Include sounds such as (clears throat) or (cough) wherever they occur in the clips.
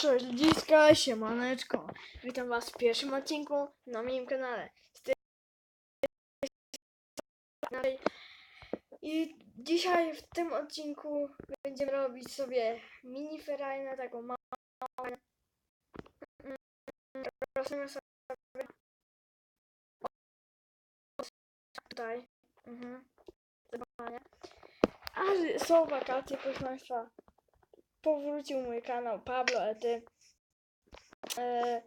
Cześć ludziska, siemaneczko. Witam was w pierwszym odcinku na moim kanale. I dzisiaj w tym odcinku będziemy robić sobie mini ferajnę, taką małą. Prosimy sobie tutaj. Mhm. Zobaczenie. A że są wakacje, proszę Państwa. Powrócił mój kanał Pablo Ety. E, e,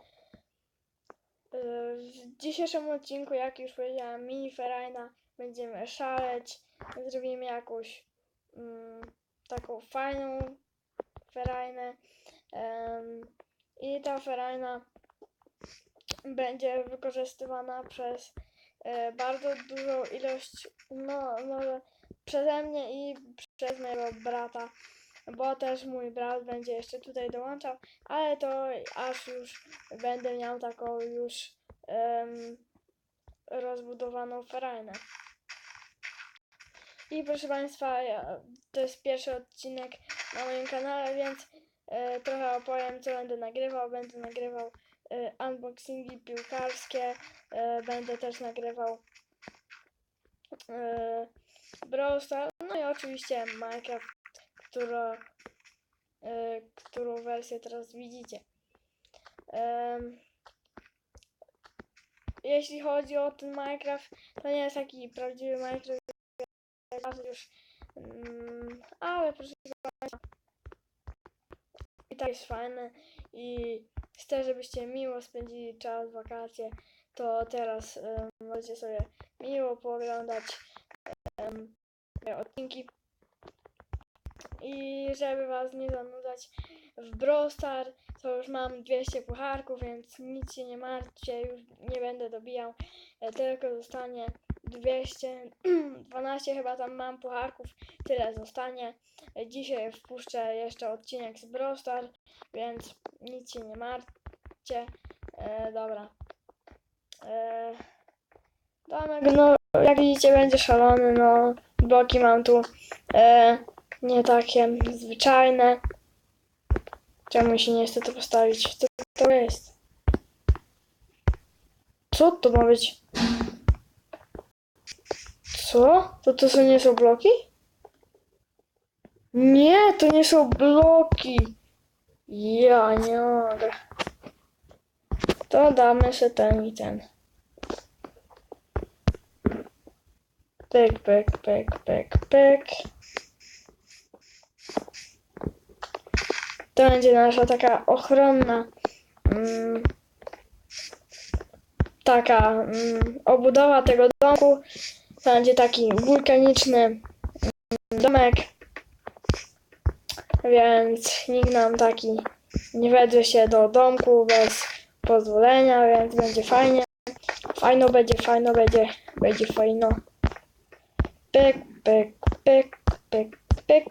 w dzisiejszym odcinku, jak już powiedziałam, mini ferajna, będziemy szaleć. Zrobimy jakąś mm, taką fajną ferajnę. Em, I ta ferajna będzie wykorzystywana przez e, bardzo dużą ilość, no może przeze mnie i przez mojego brata bo też mój brat będzie jeszcze tutaj dołączał, ale to aż już będę miał taką już em, rozbudowaną ferajnę. I proszę Państwa, to jest pierwszy odcinek na moim kanale, więc e, trochę opowiem, co będę nagrywał. Będę nagrywał e, unboxingi piłkarskie, e, będę też nagrywał e, Brawl Stars, no i oczywiście Minecraft która, e, którą wersję teraz widzicie. Jeśli chodzi o ten Minecraft, to nie jest taki prawdziwy Minecraft, już, mm, ale proszę Państwa, i tak jest fajne i chcę, żebyście miło spędzili czas, wakacje, to teraz em, możecie sobie miło pooglądać moje odcinki. I żeby was nie zanudzać w Brawl Star, to już mam 200 pucharków, więc nic się nie martwcie, już nie będę dobijał, e, tylko zostanie 200, 12 (clears throat) chyba tam mam pucharków, tyle zostanie. Dzisiaj wpuszczę jeszcze odcinek z Brawl Star, więc nic się nie martwcie. E, dobra. E, no jak widzicie będzie szalony, no bloki mam tu. E, nie takie zwyczajne. Czemu się nie chce to postawić? Co to jest? Co to ma być? Co? To to są nie są bloki? Nie, to nie są bloki. Ja nie mogę. To damy sobie ten i ten. Pyk, pyk, pyk, pyk, pyk. To będzie nasza taka ochronna mm, taka mm, obudowa tego domku. To będzie taki wulkaniczny mm, domek. Więc nikt nam taki nie wedrze się do domku bez pozwolenia, więc będzie fajnie. Fajno będzie, fajno będzie, będzie fajno. Pyk, pyk, pyk, pyk, pyk.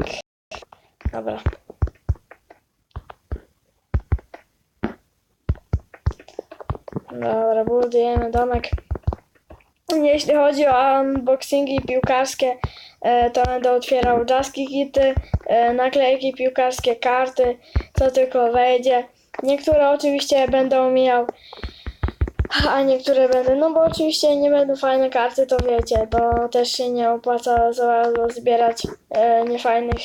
Dobra. Dobra, budujemy domek. Jeśli chodzi o unboxingi piłkarskie, e, to będę otwierał jaski kity, e, naklejki piłkarskie, karty, co tylko wejdzie. Niektóre oczywiście będę omijał, a niektóre będę, no bo oczywiście nie będą fajne karty, to wiecie, to też się nie opłaca za zbierać e, niefajnych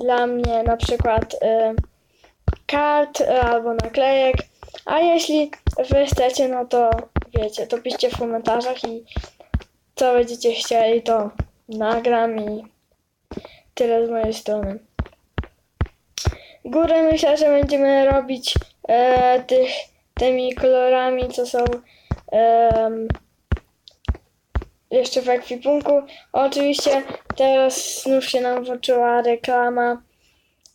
dla mnie na przykład kart albo naklejek. A jeśli wy chcecie, no to wiecie, to piszcie w komentarzach i co będziecie chcieli, to nagram i tyle z mojej strony. Górę myślę, że będziemy robić e, tych, tymi kolorami, co są em, jeszcze w ekwipunku. Oczywiście teraz znów się nam włączyła reklama.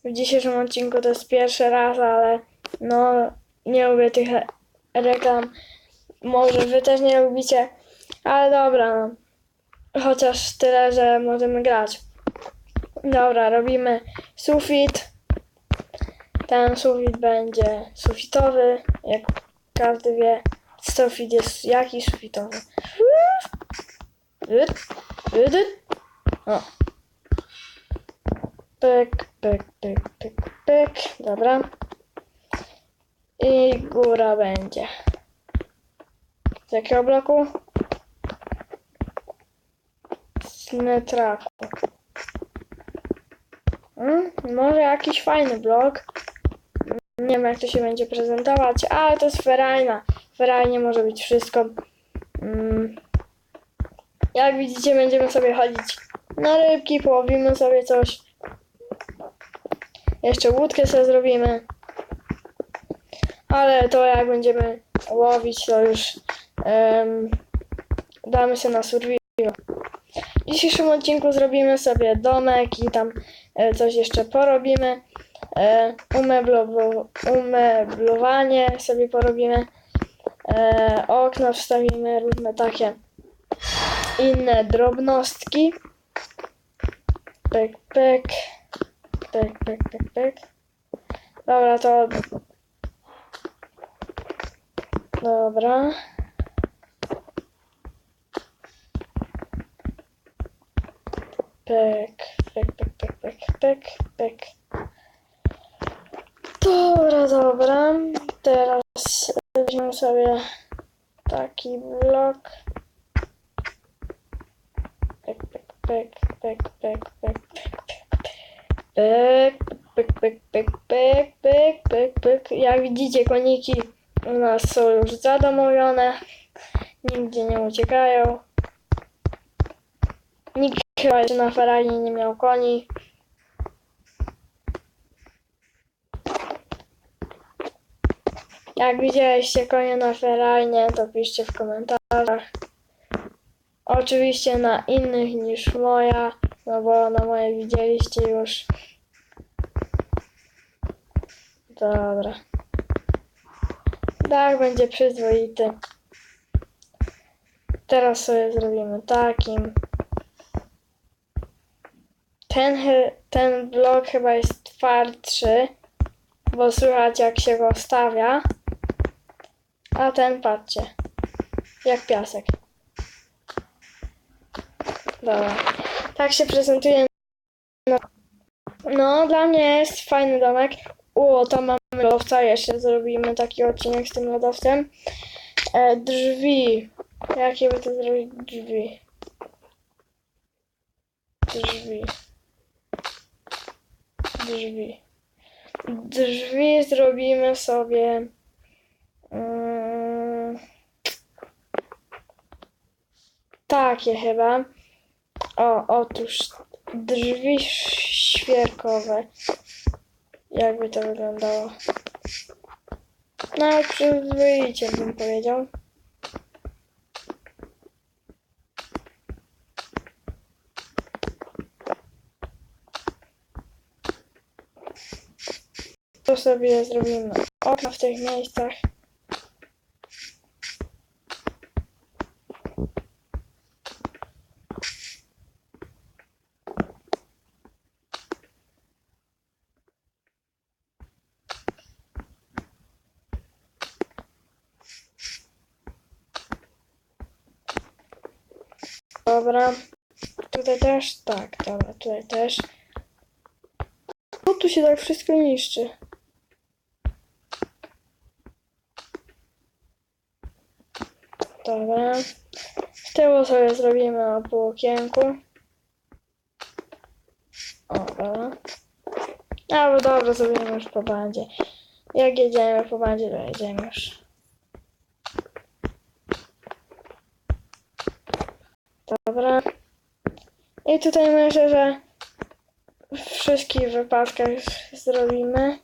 W dzisiejszym odcinku to jest pierwszy raz, ale no nie lubię tych re- reklam. Może wy też nie lubicie, ale dobra, no. Chociaż tyle, że możemy grać. Dobra, robimy sufit. Ten sufit będzie sufitowy, jak każdy wie. Sufit jest jaki sufitowy. O. Pyk, pyk, pyk, pyk, pyk. Dobra. I góra będzie. Z jakiego bloku? Z netraku. Hmm? Może jakiś fajny blok. Nie wiem jak to się będzie prezentować, ale to jest ferajna. Ferajnie może być wszystko. Mm. Jak widzicie będziemy sobie chodzić na rybki, połowimy sobie coś. Jeszcze łódkę sobie zrobimy. Ale to jak będziemy łowić, to już em, damy się na survival. W dzisiejszym odcinku zrobimy sobie domek i tam e, coś jeszcze porobimy. E, umeblo- umeblowanie sobie porobimy. E, okna wstawimy, różne takie inne drobnostki. Pek, pek. Pek, pek, pek, pek. Dobra, to... Dobra. Pek, pek, pek, pek, pek, pek. Dobra, dobra. Teraz weźmiemy sobie taki blok. Pek, pek, pek, pek, pek, pek, pek, pek, pek, pek, pek, pek, pek, pek. Jak widzicie, koniki u nas są już zadomowione. Nigdzie nie uciekają. Nikt chyba na ferajnie nie miał koni. Jak widzieliście konie na ferajnie, to piszcie w komentarzach. Oczywiście na innych niż moja, no bo na moje widzieliście już. Dobra. Tak, będzie przyzwoity. Teraz sobie zrobimy takim. Ten, ten blok chyba jest twardszy, bo słychać jak się go stawia. A ten, patrzcie, jak piasek. Dobra. Tak się prezentuje. No, dla mnie jest fajny domek. O, tam mamy lodowca. Jeszcze zrobimy taki odcinek z tym lodowcem. E, drzwi. Jakie by to zrobić drzwi? Drzwi. Drzwi. Drzwi zrobimy sobie. Mm, takie chyba. O, otóż drzwi świerkowe. Jakby to wyglądało? No, przyzwoicie bym powiedział. To sobie zrobimy okna w tych miejscach. Dobra. Tutaj też? Tak, dobra, tutaj też. No tu się tak wszystko niszczy. Dobra. Z tyłu sobie zrobimy o pół okienku. O, dobra. Albo dobra, zrobimy już po bandzie. Jak jedziemy po bandzie, to jedziemy już. Dobra. I tutaj myślę, że w wszystkich wypadkach zrobimy.